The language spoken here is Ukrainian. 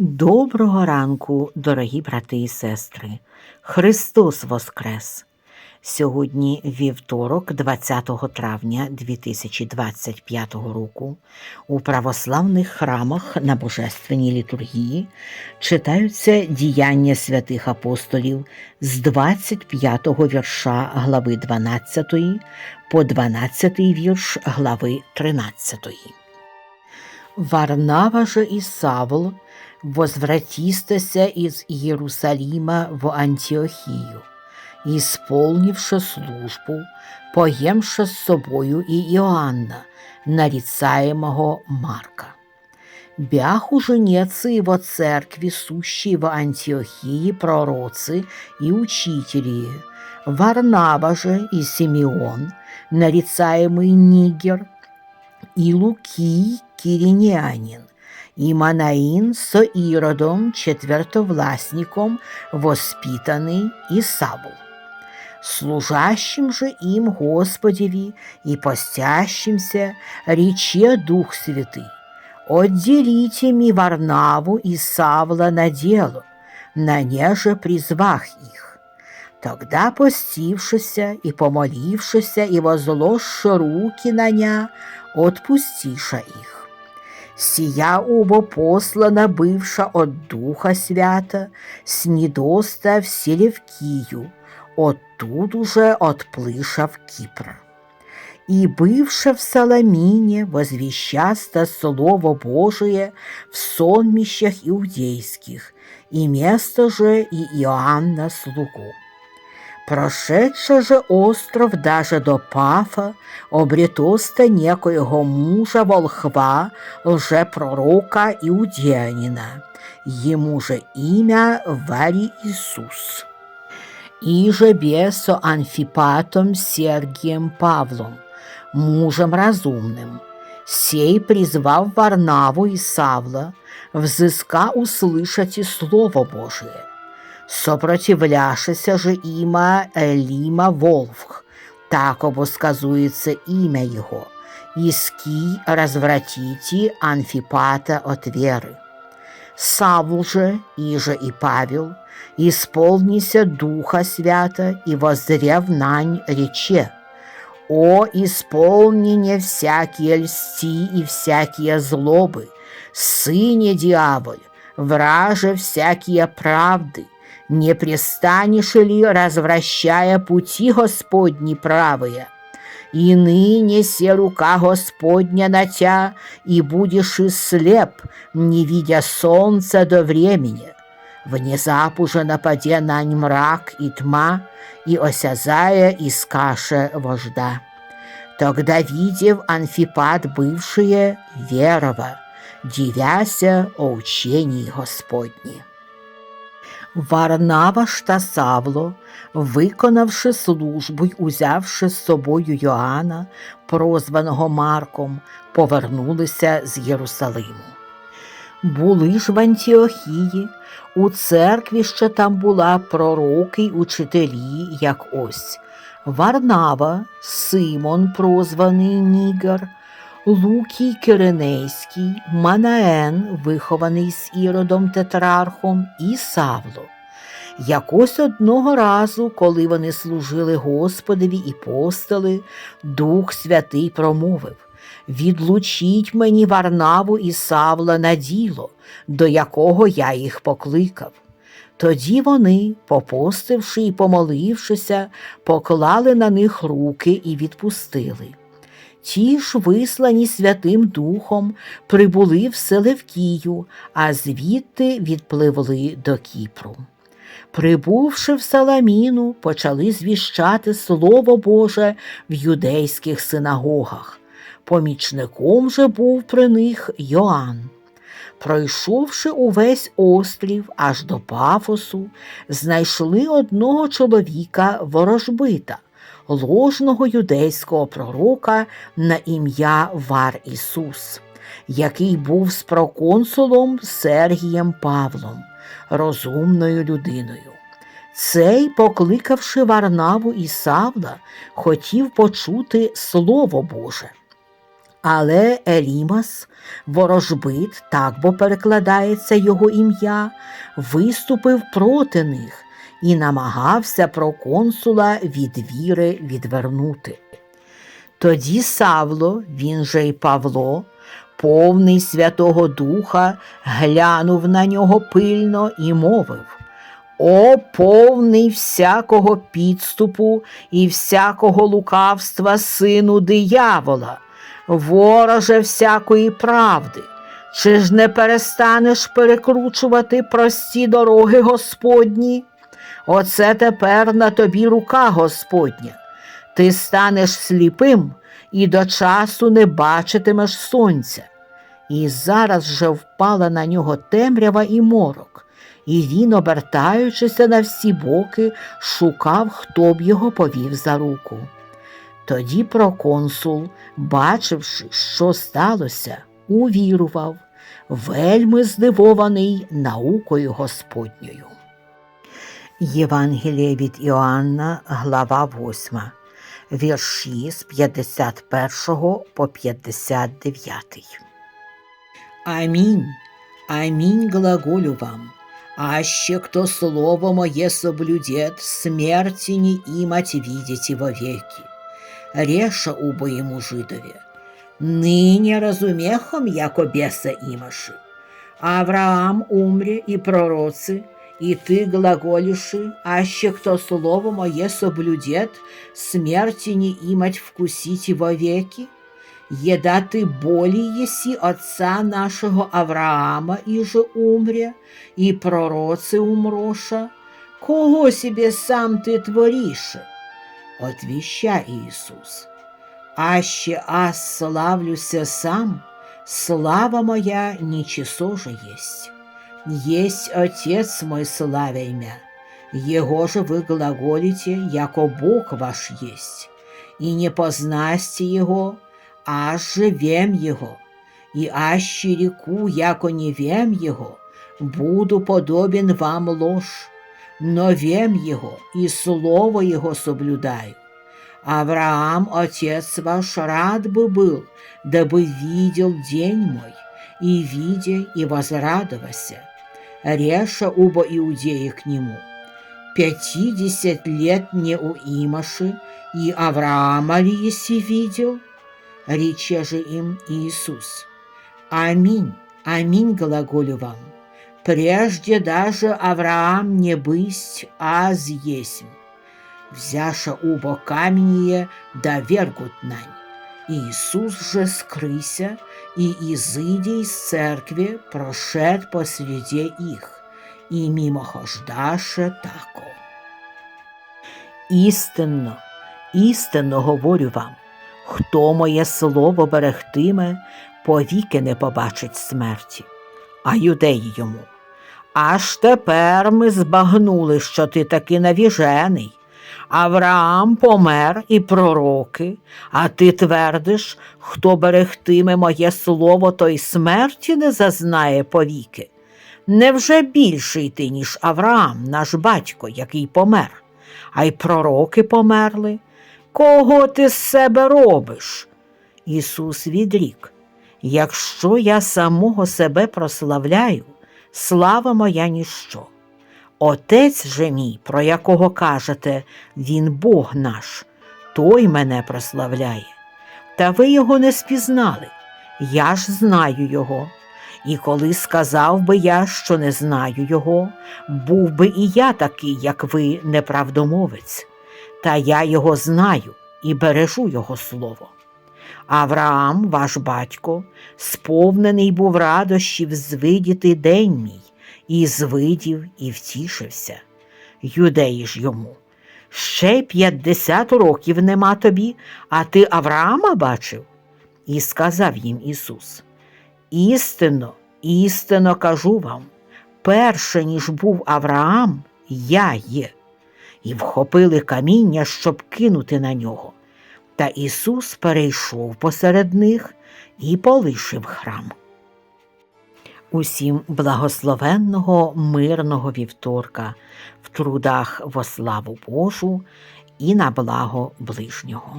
Доброго ранку, дорогі брати і сестри. Христос Воскрес! Сьогодні вівторок, 20 травня 2025 року, у православних храмах на Божественній літургії читаються діяння святих апостолів з 25 вірша глави 12 по 12 вірш глави 13. Варнава же и Савл возвратистася из Иерусалима в Антиохию, исполнивши службу, поемши с собою и Иоанна, нарицаемого Марка. Бях уже нецы его церкви, сущие в Антиохии пророцы и учители, Варнава же и Симеон, нарицаемый Нигер, и Лукий Киринянин, и Манаин со Иродом, четвертовластником, воспитанный и Савл. Служащим же им Господеви и постящимся рече Дух Святый, отделите ми Варнаву и Савла на дело, на неже призвах их. Тогда постившися и помолившися и возложши руки на ня, отпустиша их. Сия оба послана бывша от Духа Свята, снидоста в Селевкию, оттуд уже отплыша в Кипр. И бывша в Соломине, возвещаста Слово Божие в сонмищах иудейских, и место же и Иоанна слугу. Прошедши же остров даже до Пафа, обретоста некоего мужа волхва, лжепророка Иудеянина, ему же имя Вари Иисус. И же бесо Анфипатом Сергием Павлом, мужем разумным, сей призвав Варнаву и Савла, взыска услышать и Слово Божие Сопротивляшися же іма Еліма Волфх, так обосказується імя його, іский развратите Анфипата от веры. Савл же, иже и Павел, исполнися Духа Свята и воззрев нань рече, «О, исполнение всякие льсти и всякие злобы, сыне дьяволь, враже всякие правды, не пристанешь ли, развращая пути Господни правые? И ныне се рука Господня на тя, и будешь и слеп, не видя солнца до времени. Внезапу же нападе нань мрак и тьма, и осязая искаше вожда. Тогда, видев Анфипат бывшие, верова, дивяся о учении Господні. Варнава та Савло, виконавши службу й узявши з собою Йоанна, прозваного Марком, повернулися з Єрусалиму. Були ж в Антіохії, у церкві ще там була пророки й учителі, як ось Варнава, Симон, прозваний Нігер, Лукій Киринейський, Манаен, вихований з Іродом Тетрархом, і Савло. Якось одного разу, коли вони служили Господові і постили, Дух Святий промовив Відлучіть мені Варнаву і Савла на діло, до якого я їх покликав. Тоді вони, попостивши і помолившися, поклали на них руки і відпустили. Ті ж, вислані Святим Духом, прибули в Селевкію, а звідти відпливли до Кіпру. Прибувши в Саламіну, почали звіщати Слово Боже в юдейських синагогах. Помічником же був при них Йоанн. Пройшовши увесь острів аж до Пафосу, знайшли одного чоловіка ворожбита, ложного юдейського пророка на ім'я Вар Ісус, який був з проконсулом Сергієм Павлом, розумною людиною. Цей, покликавши Варнаву і Савла, хотів почути Слово Боже. Але Елімас, ворожбит, так бо перекладається його ім'я, виступив проти них і намагався проконсула від віри відвернути. Тоді Савло, він же й Павло, повний Святого Духа, глянув на нього пильно і мовив О, повний всякого підступу і всякого лукавства сину диявола, вороже всякої правди. Чи ж не перестанеш перекручувати прості дороги Господні? Оце тепер на тобі рука Господня. Ти станеш сліпим і до часу не бачитимеш сонця. І зараз же впала на нього темрява і морок, і він, обертаючися на всі боки, шукав, хто б його повів за руку. Тоді проконсул, бачивши, що сталося, увірував, вельми здивований наукою Господньою. Євангеліє від Іоанна, глава 8, вірші з 51 по 59. Амінь, амінь глаголю вам, аще кто слово мое соблюдет, смерти не имать видите вовеки. Реша убо ему жидове, ныне разумехом, яко беса имаши. Авраам умре и пророцы, и ты глаголиши, аще кто слово мое соблюдет, смерти не имать вкусите вовеки? Еда ты более еси отца нашего Авраама, и же умре, и пророцы умроша, кого себе сам ты творише? Отвеща Иисус. Аще аз славлюся сам, слава моя ничего же есть. Есть Отец мой славя имя, Его же вы глаголите, яко Бог ваш есть, и не познасте Его, аж живем Его, и аще реку, яко не вем Его, буду подобен вам ложь, но вем Его, и Слово Его соблюдаю. Авраам, отец ваш, рад бы был, дабы видел день мой, и, видя, и возрадовался. Реша убо иудеи к нему. Пятидесят лет не у Имаши, и Авраама ли еси видел? Рече же им Иисус. Аминь, аминь глаголю вам. Прежде даже Авраам не бысть, аз есмь. Взяша убо каменье, да вергут нань. Иисус же скрыся, и, изыдя из церкви, прошед посреди их, и мимохождаше тако. Істинно, істинно говорю вам, хто моє слово берегтиме, повіки не побачить смерті, а юдеї йому. Аж тепер ми збагнули, що ти таки навіжений. Авраам помер і пророки, а ти твердиш, хто берегтиме моє слово, той смерті не зазнає повіки. Невже більший ти, ніж Авраам, наш батько, який помер, а й пророки померли? Кого ти з себе робиш? Ісус відрік, якщо я самого себе прославляю, слава моя ніщо. Отець же мій, про якого кажете, він Бог наш, той мене прославляє. Та ви його не спізнали, я ж знаю його. І коли сказав би я, що не знаю його, був би і я такий, як ви, неправдомовець, та я його знаю і бережу його слово. Авраам, ваш батько, сповнений був радощів звидіти день мій і звидів, і втішився. Юдеї ж йому. Ще п'ятдесят років нема тобі, а ти Авраама бачив? І сказав їм Ісус: Істинно, істинно кажу вам, перше, ніж був Авраам, я є. І вхопили каміння, щоб кинути на нього. Та Ісус перейшов посеред них і полишив храм. Усім благословенного мирного вівторка в трудах во славу Божу і на благо ближнього.